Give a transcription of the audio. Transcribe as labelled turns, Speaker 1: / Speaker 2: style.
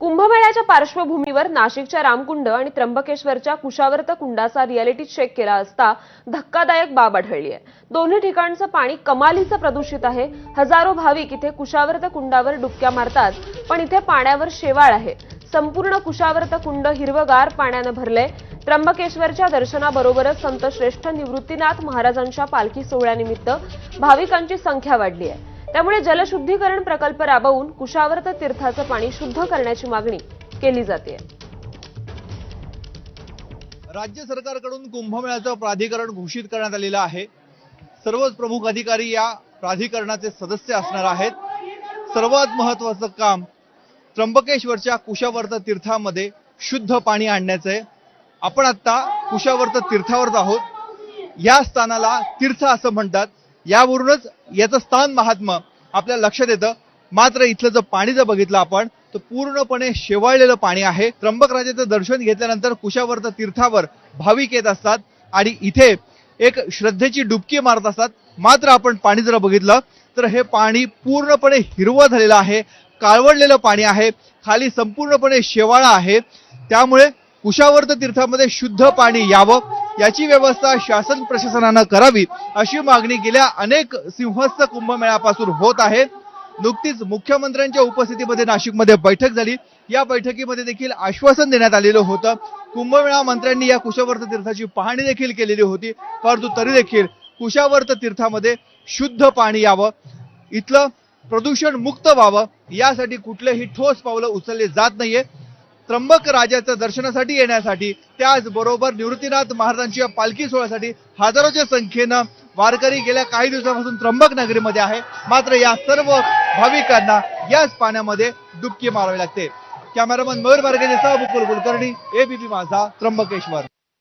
Speaker 1: कुंभमेळ्याच्या पार्श्वभूमीवर नाशिकच्या रामकुंड आणि त्र्यंबकेश्वरच्या कुशावर्त कुंडाचा रियालिटी चेक केला असता धक्कादायक बाब आढळली आहे. दोन्ही ठिकाणचं पाणी कमालीचं प्रदूषित आहे. हजारो भाविक इथे कुशावर्त कुंडावर डुबक्या मारतात पण इथे पाण्यावर शेवाळ आहे. संपूर्ण कुशावर्त कुंड हिरवगार पाण्यानं भरलंय. त्र्यंबकेश्वरच्या दर्शनाबरोबरच संत श्रेष्ठ निवृत्तीनाथ महाराजांच्या पालखी सोहळ्यानिमित्त भाविकांची संख्या वाढली आहे. त्यामुळे जलशुद्धीकरण प्रकल्प राबवून कुशावर्त तीर्थाचं पाणी शुद्ध करण्याची मागणी केली जाते.
Speaker 2: राज्य सरकारकडून कुंभमेळ्याचं प्राधिकरण घोषित करण्यात आलेलं आहे. सर्वच प्रमुख अधिकारी या प्राधिकरणाचे सदस्य असणार आहेत. सर्वात महत्वाचं काम त्र्यंबकेश्वरच्या कुशावर्त तीर्थामध्ये शुद्ध पाणी आणण्याचं आहे. आपण आता कुशावर्त तीर्थावर आहोत. या स्थानाला तीर्थ असं म्हणतात. यावरूनच याचं स्थान महात्मा आपल्या लक्षात येतं. मात्र इथलं जर पाणी जर बघितलं आपण तर पूर्णपणे शेवाळलेलं पाणी आहे. त्र्यंबकराजाचं दर्शन घेतल्यानंतर कुशावर्त तीर्थावर भाविक येत असतात आणि इथे एक श्रद्धेची डुबकी मारत असतात. मात्र आपण पाणी जर बघितलं तर हे पाणी पूर्णपणे हिरवं झालेलं आहे काळवडलेलं पाणी आहे खाली संपूर्णपणे शेवाळा आहे. त्यामुळे कुशावर्त तीर्थामध्ये शुद्ध पाणी यावं. याची व्यवस्था शासन प्रशासनानं करावी अशी मागणी गेल्या अनेक सिंहस्थ कुंभमेळ्यापासून होत आहे. नुकतीच मुख्यमंत्र्यांच्या उपस्थितीमध्ये नाशिकमध्ये बैठक झाली. या बैठकीमध्ये देखील आश्वासन देण्यात आलेलं होतं. कुंभमेळा मंत्र्यांनी या कुशावर्त तीर्थाची पाहणी देखील केलेली होती. परंतु तरी देखील कुशावर्त तीर्थामध्ये शुद्ध पाणी यावं इथलं प्रदूषण मुक्त व्हावं यासाठी कुठलेही ठोस पावलं उचलले जात नाहीये. त्र्यंबक राजाच्या दर्शनासाठी येण्यासाठी त्याचबरोबर निवृत्तीनाथ महाराजांच्या पालखी सोहळ्यासाठी हजारोच्या संख्येनं वारकरी गेल्या काही दिवसापासून त्र्यंबक नगरीमध्ये आहे. मात्र या सर्व भाविकांना याच पाण्यामध्ये डुबकी मारावी लागते. कॅमेरामन मयूर बारगेसह मुकुल कुलकर्णी एबीपी माझा त्र्यंबकेश्वर.